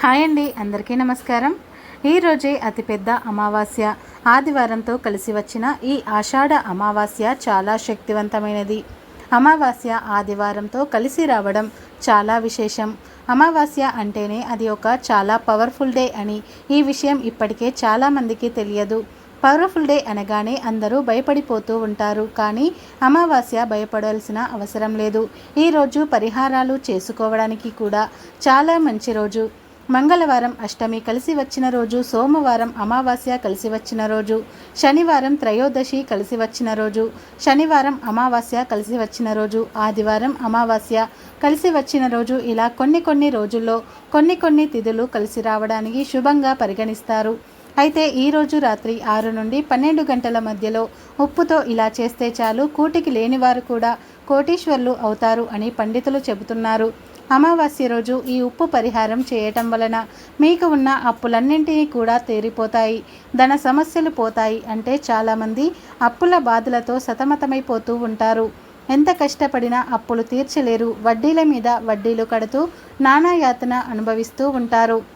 Hi అండి అందరికీ నమస్కారం. ఈరోజే అతిపెద్ద అమావాస్య. ఆదివారంతో కలిసి వచ్చిన ఈ ఆషాఢ అమావాస్య చాలా శక్తివంతమైనది. అమావాస్య ఆదివారంతో కలిసి రావడం చాలా విశేషం. అమావాస్య అంటేనే అది ఒక చాలా పవర్ఫుల్ డే అని ఈ విషయం ఇప్పటికే చాలామందికి తెలియదు. పవర్ఫుల్ డే అనగానే అందరూ భయపడిపోతూ ఉంటారు కానీ అమావాస్య భయపడాల్సిన అవసరం లేదు. ఈరోజు పరిహారాలు చేసుకోవడానికి కూడా చాలా మంచి రోజు. మంగళవారం అష్టమి కలిసి వచ్చిన రోజు సోమవారం అమావాస్య కలిసి వచ్చిన రోజు శనివారం త్రయోదశి కలిసి వచ్చిన రోజు శనివారం అమావాస్య కలిసి వచ్చిన రోజు ఆదివారం అమావాస్య కలిసి వచ్చిన రోజు ఇలా కొన్ని కొన్ని రోజుల్లో కొన్ని కొన్ని తిథులు కలిసి రావడానికి శుభంగా పరిగణిస్తారు. అయితే ఈరోజు రాత్రి ఆరు నుండి పన్నెండు గంటల మధ్యలో ఉప్పుతో ఇలా చేస్తే చాలు కూటికి లేనివారు కూడా కోటీశ్వర్లు అవుతారు అని పండితులు చెబుతున్నారు. అమావాస్య రోజు ఈ ఉప్పు పరిహారం చేయటం వలన మీకు ఉన్న అప్పులన్నింటినీ కూడా తీరిపోతాయి. ధన సమస్యలు పోతాయి అంటే చాలామంది అప్పుల బాధలతో సతమతమైపోతూ ఉంటారు. ఎంత కష్టపడినా అప్పులు తీర్చలేరు. వడ్డీల మీద వడ్డీలు కడుతూ నానాయాతన అనుభవిస్తూ ఉంటారు.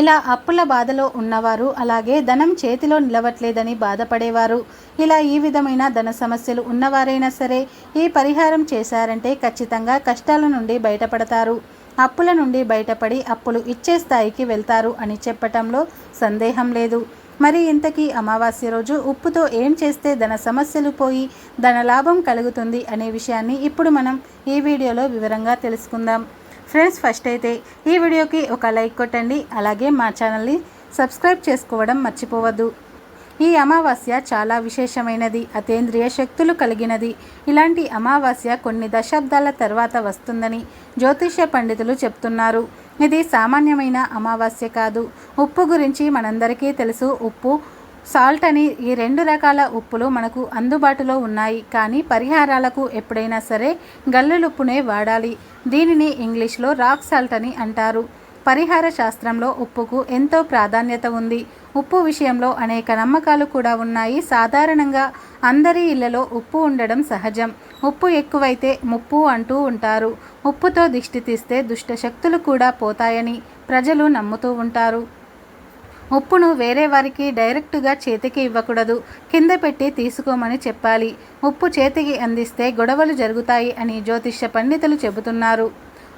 ఇలా అప్పుల బాధలో ఉన్నవారు అలాగే ధనం చేతిలో నిలవట్లేదని బాధపడేవారు. ఇలా ఈ విధమైన ధన సమస్యలు ఉన్నవారైనా సరే ఈ పరిహారం చేశారంటే ఖచ్చితంగా కష్టాల నుండి బయటపడతారు. అప్పుల నుండి బయటపడి అప్పులు ఇచ్చే స్థాయికి వెళ్తారు అని చెప్పటంలో సందేహం లేదు. మరి ఇంతకీ అమావాస్య రోజు ఉప్పుతో ఏం చేస్తే ధన సమస్యలు పోయి ధన లాభం కలుగుతుంది అనే విషయాన్ని ఇప్పుడు మనం ఈ వీడియోలో వివరంగా తెలుసుకుందాం. ఫ్రెండ్స్ ఫస్ట్ అయితే ఈ వీడియోకి ఒక లైక్ కొట్టండి. అలాగే మా ఛానల్ని సబ్స్క్రైబ్ చేసుకోవడం మర్చిపోవద్దు. ఈ అమావాస్య చాలా విశేషమైనది. అతేంద్రియ శక్తులు కలిగినది. ఇలాంటి అమావాస్య కొన్ని దశాబ్దాల తర్వాత వస్తుందని జ్యోతిష్య పండితులు చెప్తున్నారు. ఇది సామాన్యమైన అమావాస్య కాదు. ఉప్పు గురించి మనందరికీ తెలుసు. ఉప్పు సాల్ట్ అని ఈ రెండు రకాల ఉప్పులు మనకు అందుబాటులో ఉన్నాయి కానీ పరిహారాలకు ఎప్పుడైనా సరే గల్లులుప్పునే వాడాలి. దీనిని ఇంగ్లీష్లో రాక్ సాల్ట్ అని అంటారు. పరిహార శాస్త్రంలో ఉప్పుకు ఎంతో ప్రాధాన్యత ఉంది. ఉప్పు విషయంలో అనేక నమ్మకాలు కూడా ఉన్నాయి. సాధారణంగా అందరి ఇళ్ళలో ఉప్పు ఉండడం సహజం. ఉప్పు ఎక్కువైతే ముప్పు అంటూ ఉంటారు. ఉప్పుతో దిష్టి తీస్తే దుష్ట శక్తులు కూడా పోతాయని ప్రజలు నమ్ముతూ ఉంటారు. ఉప్పును వేరే వారికి డైరెక్టుగా చేతికి ఇవ్వకూడదు. కింద పెట్టి తీసుకోమని చెప్పాలి. ఉప్పు చేతికి అందిస్తే గొడవలు జరుగుతాయి అని జ్యోతిష్య పండితులు చెబుతున్నారు.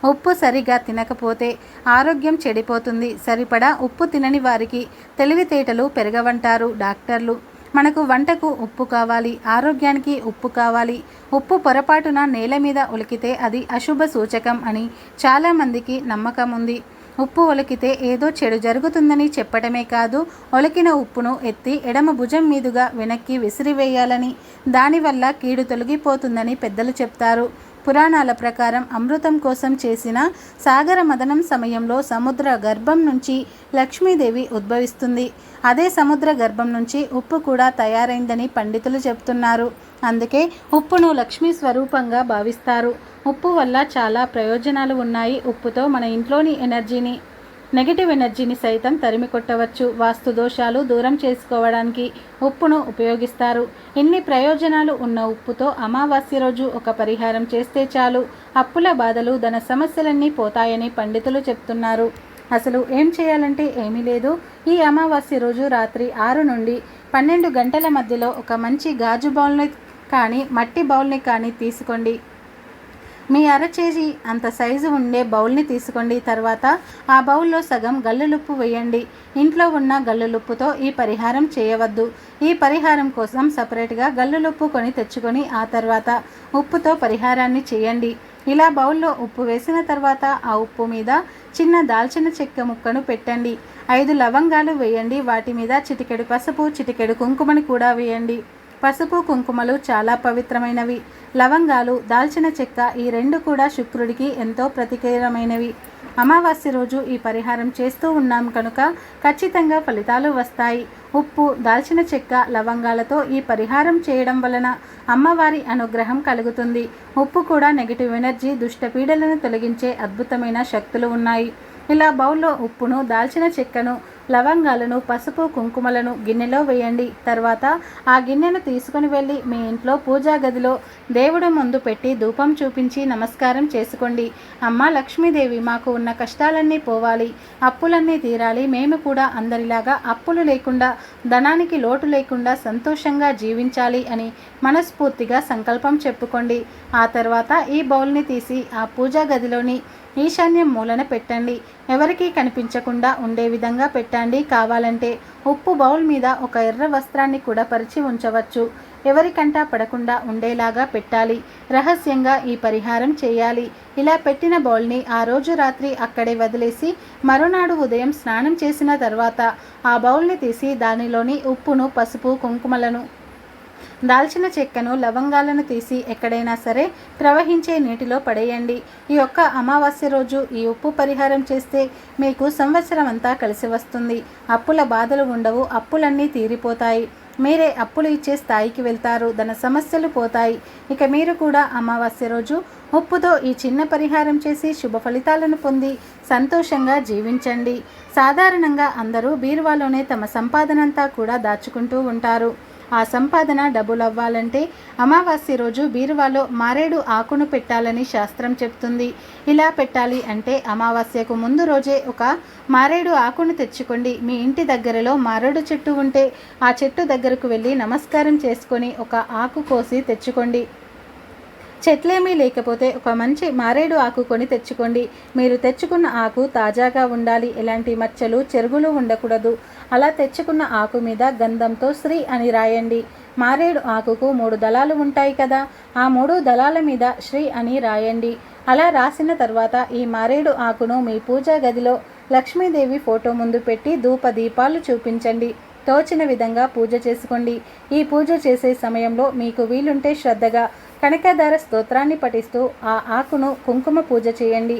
ఉప్పు సరిగా తినకపోతే ఆరోగ్యం చెడిపోతుంది. సరిపడా ఉప్పు తినని వారికి తెలివితేటలు పెరగవంటారు డాక్టర్లు. మనకు వంటకు ఉప్పు కావాలి ఆరోగ్యానికి ఉప్పు కావాలి. ఉప్పు పొరపాటున నేల మీద ఉలికితే అది అశుభ సూచకం అని చాలామందికి నమ్మకం ఉంది. ఉప్పు ఒలికితే ఏదో చెడు జరుగుతుందని చెప్పడమే కాదు ఒలికిన ఉప్పును ఎత్తి ఎడమ భుజం మీదుగా వెనక్కి విసిరివేయాలని దానివల్ల కీడు తొలగిపోతుందని పెద్దలు చెప్తారు. పురాణాల ప్రకారం అమృతం కోసం చేసిన సాగర మదనం సమయంలో సముద్ర గర్భం నుంచి లక్ష్మీదేవి ఉద్భవిస్తుంది. అదే సముద్ర గర్భం నుంచి ఉప్పు కూడా తయారైందని పండితులు చెప్తున్నారు. అందుకే ఉప్పును లక్ష్మీ స్వరూపంగా భావిస్తారు. ఉప్పు వల్ల చాలా ప్రయోజనాలు ఉన్నాయి. ఉప్పుతో మన ఇంట్లోని ఎనర్జీని నెగిటివ్ ఎనర్జీని సైతం తరిమి కొట్టవచ్చు. వాస్తు దోషాలు దూరం చేసుకోవడానికి ఉప్పును ఉపయోగిస్తారు. ఇన్ని ప్రయోజనాలు ఉన్న ఉప్పుతో అమావాస్య రోజు ఒక పరిహారం చేస్తే చాలు. అప్పుల బాధలు ధన సమస్యలన్నీ పోతాయని పండితులు చెప్తున్నారు. అసలు ఏం చేయాలంటే ఏమీ లేదు. ఈ అమావాస్య రోజు రాత్రి ఆరు నుండి పన్నెండు గంటల మధ్యలో ఒక మంచి గాజు బౌల్ని కానీ మట్టి బౌల్ని కానీ తీసుకోండి. మీ అరచేసి అంత సైజు ఉండే బౌల్ని తీసుకోండి. తర్వాత ఆ బౌల్లో సగం గల్లులుప్పు వేయండి. ఇంట్లో ఉన్న గల్లులుప్పుతో ఈ పరిహారం చేయవద్దు. ఈ పరిహారం కోసం సపరేట్గా గల్లులుప్పు కొని తెచ్చుకొని ఆ తర్వాత ఉప్పుతో పరిహారాన్ని చేయండి. ఇలా బౌల్లో ఉప్పు వేసిన తర్వాత ఆ ఉప్పు మీద చిన్న దాల్చిన చెక్క ముక్కను పెట్టండి. ఐదు లవంగాలు వేయండి. వాటి మీద చిటికెడు పసుపు చిటికెడు కుంకుమని కూడా వేయండి. పసుపు కుంకుమలు చాలా పవిత్రమైనవి. లవంగాలు దాల్చిన చెక్క ఈ రెండు కూడా శుక్రుడికి ఎంతో ప్రతికీలమైనవి అమావాస్య రోజు ఈ పరిహారం చేస్తూ ఉన్నాం కనుక ఖచ్చితంగా ఫలితాలు వస్తాయి. ఉప్పు దాల్చిన చెక్క లవంగాలతో ఈ పరిహారం చేయడం వలన అమ్మవారి అనుగ్రహం కలుగుతుంది. ఉప్పు కూడా నెగిటివ్ ఎనర్జీ దుష్టపీడలను తొలగించే అద్భుతమైన శక్తులు ఉన్నాయి. ఇలా బౌల్లో ఉప్పును దాల్చిన చెక్కను లవంగాలను పసుపు కుంకుమలను గిన్నెలో వేయండి. తర్వాత ఆ గిన్నెను తీసుకుని వెళ్ళి మీ ఇంట్లో పూజా గదిలో దేవుడు ముందు పెట్టి ధూపం చూపించి నమస్కారం చేసుకోండి. అమ్మ లక్ష్మీదేవి మాకు ఉన్న కష్టాలన్నీ పోవాలి. అప్పులన్నీ తీరాలి. మేము కూడా అందరిలాగా అప్పులు లేకుండా ధనానికి లోటు లేకుండా సంతోషంగా జీవించాలి అని మనస్ఫూర్తిగా సంకల్పం చెప్పుకోండి. ఆ తర్వాత ఈ బౌల్ని తీసి ఆ పూజా గదిలోని ఈశాన్యం మూలన పెట్టండి. ఎవరికీ కనిపించకుండా ఉండే విధంగా పెట్టండి. కావాలంటే ఉప్పు బౌల్ మీద ఒక ఎర్ర వస్త్రాన్ని కూడా పరిచి ఉంచవచ్చు. ఎవరికంటా పడకుండా ఉండేలాగా పెట్టాలి. రహస్యంగా ఈ పరిహారం చేయాలి. ఇలా పెట్టిన బౌల్ని ఆ రోజు రాత్రి అక్కడే వదిలేసి మరునాడు ఉదయం స్నానం చేసిన తర్వాత ఆ బౌల్ని తీసి దానిలోని ఉప్పును పసుపు కుంకుమలను దాల్చిన చెక్కను లవంగాలను తీసి ఎక్కడైనా సరే ప్రవహించే నీటిలో పడేయండి. ఈ యొక్క అమావాస్య రోజు ఈ ఉప్పు పరిహారం చేస్తే మీకు సంవత్సరం అంతా కలిసి వస్తుంది. అప్పుల బాధలు ఉండవు అప్పులన్నీ తీరిపోతాయి. మీరే అప్పులు ఇచ్చే స్థాయికి వెళ్తారు ధన సమస్యలు పోతాయి. ఇక మీరు కూడా అమావాస్య రోజు ఉప్పుతో ఈ చిన్న పరిహారం చేసి శుభ ఫలితాలను పొంది సంతోషంగా జీవించండి. సాధారణంగా అందరూ బీరువాలోనే తమ సంపాదనంతా కూడా దాచుకుంటూ ఉంటారు. ఆ సంపాదన డబ్బులవ్వాలంటే అమావాస్య రోజు బీరువాలో మారేడు ఆకును పెట్టాలని శాస్త్రం చెప్తుంది. ఇలా పెట్టాలి అంటే అమావాస్యకు ముందు రోజే ఒక మారేడు ఆకును తెచ్చుకోండి. మీ ఇంటి దగ్గరలో మారేడు చెట్టు ఉంటే ఆ చెట్టు దగ్గరకు వెళ్ళి నమస్కారం చేసుకొని ఒక ఆకు కోసి తెచ్చుకోండి. చెట్లేమీ లేకపోతే ఒక మంచి మారేడు ఆకు కొని తెచ్చుకోండి. మీరు తెచ్చుకున్న ఆకు తాజాగా ఉండాలి. ఎలాంటి మచ్చలు చెరుగులు ఉండకూడదు. అలా తెచ్చుకున్న ఆకు మీద గంధంతో శ్రీ అని రాయండి. మారేడు ఆకుకు మూడు దళాలు ఉంటాయి కదా ఆ మూడు దళాల మీద శ్రీ అని రాయండి. అలా రాసిన తర్వాత ఈ మారేడు ఆకును మీ పూజా గదిలో లక్ష్మీదేవి ఫోటో ముందు పెట్టి ధూప దీపాలు చూపించండి. తోచిన విధంగా పూజ చేసుకోండి. ఈ పూజ చేసే సమయంలో మీకు వీలుంటే శ్రద్ధగా కనకధార స్తోత్రాన్ని పఠిస్తూ ఆ ఆకును కుంకుమ పూజ చేయండి.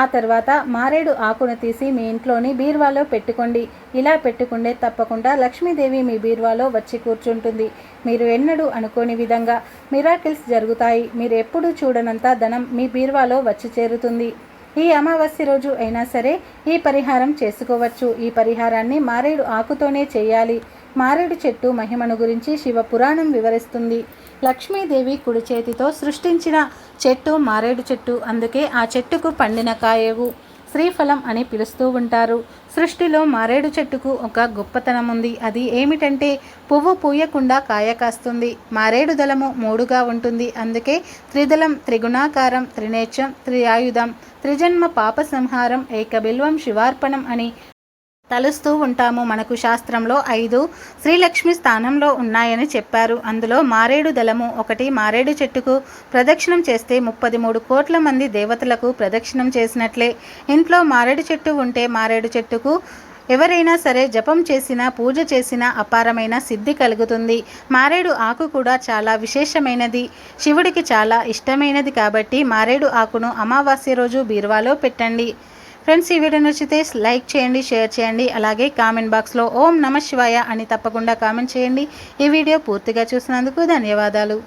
ఆ తర్వాత మారేడు ఆకును తీసి మీ ఇంట్లోని బీర్వాలో పెట్టుకోండి. ఇలా పెట్టుకుంటే తప్పకుండా లక్ష్మీదేవి మీ బీర్వాలో వచ్చి కూర్చుంటుంది. మీరు ఎన్నడూ అనుకోని విధంగా మిరాకిల్స్ జరుగుతాయి. మీరు ఎప్పుడూ చూడనంత ధనం మీ బీర్వాలో వచ్చి చేరుతుంది. ఈ అమావాస్య రోజు అయినా సరే ఈ పరిహారం చేసుకోవచ్చు. ఈ పరిహారాన్ని మారేడు ఆకుతోనే చేయాలి. మారేడు చెట్టు మహిమను గురించి శివ పురాణం వివరిస్తుంది. లక్ష్మీదేవి కుడి చేతితో సృష్టించిన చెట్టు మారేడు చెట్టు. అందుకే ఆ చెట్టుకు పండిన కాయవు. శ్రీఫలం అని పిలుస్తూ ఉంటారు. సృష్టిలో మారేడు చెట్టుకు ఒక గొప్పతనం ఉంది అది ఏమిటంటే పువ్వు పూయకుండా కాయ కాస్తుంది. మారేడు దళము మూడుగా ఉంటుంది. అందుకే త్రిదళం త్రిగుణాకారం త్రినేత్రం త్రియాయుధం త్రిజన్మ పాప సంహారం ఏకబిల్వం శివార్పణం అని తలుస్తూ ఉంటాము. మనకు శాస్త్రంలో ఐదు శ్రీలక్ష్మి స్థానంలో ఉన్నాయని చెప్పారు. అందులో మారేడు దళము ఒకటి మారేడు చెట్టుకు ప్రదక్షిణం చేస్తే ముప్పది మూడు కోట్ల మంది దేవతలకు ప్రదక్షిణం చేసినట్లే. ఇంట్లో మారేడు చెట్టు ఉంటే మారేడు చెట్టుకు ఎవరైనా సరే జపం చేసినా పూజ చేసినా అపారమైన సిద్ధి కలుగుతుంది. మారేడు ఆకు కూడా చాలా విశేషమైనది. శివుడికి చాలా ఇష్టమైనది కాబట్టి మారేడు ఆకును అమావాస్య రోజు బీరువాలో పెట్టండి. ఫ్రెండ్స్ ఈ వీడియో నచ్చితే లైక్ చేయండి షేర్ చేయండి. అలాగే కామెంట్ బాక్స్లో ఓం నమ శివాయ అని తప్పకుండా కామెంట్ చేయండి. ఈ వీడియో పూర్తిగా చూసినందుకు ధన్యవాదాలు.